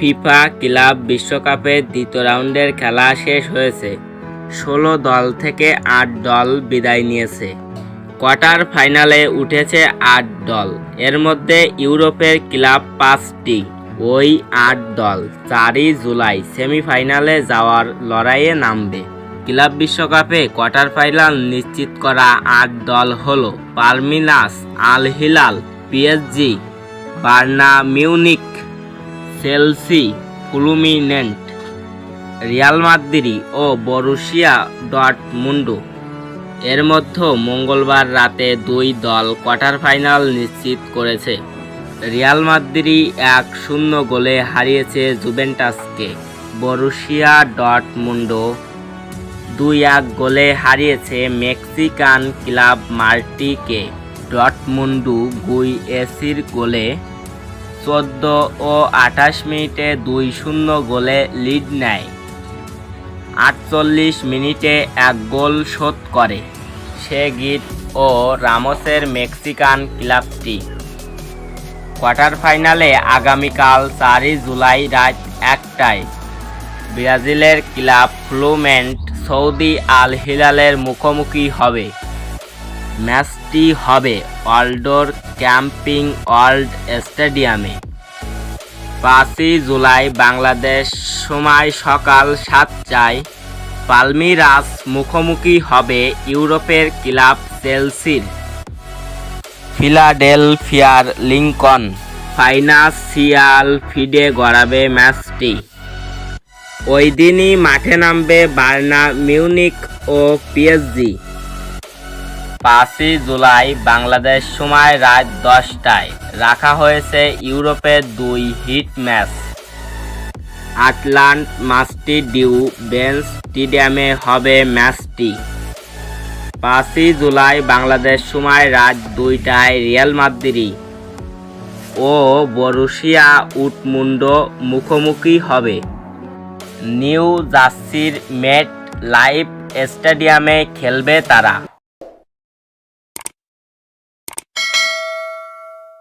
FIFA club বিশ্বকাপের দ্বিতীয় রাউন্ডের খেলা শেষ হয়েছে। ষোলো দল থেকে আট দল বিদায় নিয়েছে। কোয়ার্টার ফাইনালে উঠেছে আট দল। এর মধ্যে ইউরোপের ক্লাব পাঁচটি। ওই আট দল চারই জুলাই সেমিফাইনালে যাওয়ার লড়াইয়ে নামবে। ক্লাব বিশ্বকাপে কোয়ার্টার ফাইনাল নিশ্চিত করা আট দল হল Palmeiras Al Hilal PSG Bayern Munich Chelsea Fluminense Real Madrid ও বরুশিয়া ডটমুন্ডু এর মধ্যে মঙ্গলবার রাতে দুই দল কোয়ার্টার ফাইনাল নিশ্চিত করেছে। রিয়াল মাদ্রিদ এক শূন্য গোলে হারিয়েছে জুভেন্টাসকে। বরুশিয়া ডটমুন্ডো দুই এক গোলে হারিয়েছে মেক্সিকান ক্লাব মার্টিকে ডটমুন্ডু গুই এসির গোলে চোদ্দ ও আঠাশ মিনিটে দুই শূন্য গোলে লিড নেয়। আটচল্লিশ মিনিটে এক গোল শোধ করে। সে গীত ও রামোসের মেক্সিকান ক্লাবটি। কোয়ার্টার ফাইনালে আগামীকাল চারই জুলাই রাত একটায় ব্রাজিলের ক্লাব ফ্লুমেন্ট সৌদি আল হিলালের মুখোমুখি হবে। ম্যাচটি হবে ওয়ার্ল্ডোর ক্যাম্পিং ওয়ার্ল্ড স্টেডিয়ামে। পাঁচই জুলাই বাংলাদেশ সময় সকাল সাতটায় পালমিরাস মুখোমুখি হবে ইউরোপের ক্লাব চেলসির। ফিলাডেলফিয়ার লিঙ্কন ফাইনান্সিয়াল ফিডে গড়াবে ম্যাচটি। ওই দিনই মাঠে নামবে বার্না মিউনিক ও পিএসজি। পাঁচই জুলাই বাংলাদেশ সময় রাত দশটায়। রাখা হয়েছে ইউরোপের দুই hit match. Atlanta Mercedes Benz স্টেডিয়ামে হবে ম্যাচটি। পাঁচই জুলাই বাংলাদেশ সময় রাত দুইটায় রিয়াল মাদ্রিদ ও বরুশিয়া উটমুন্ডো মুখোমুখি হবে। নিউ জার্সির মেট লাইফ স্টেডিয়ামে খেলবে তারা।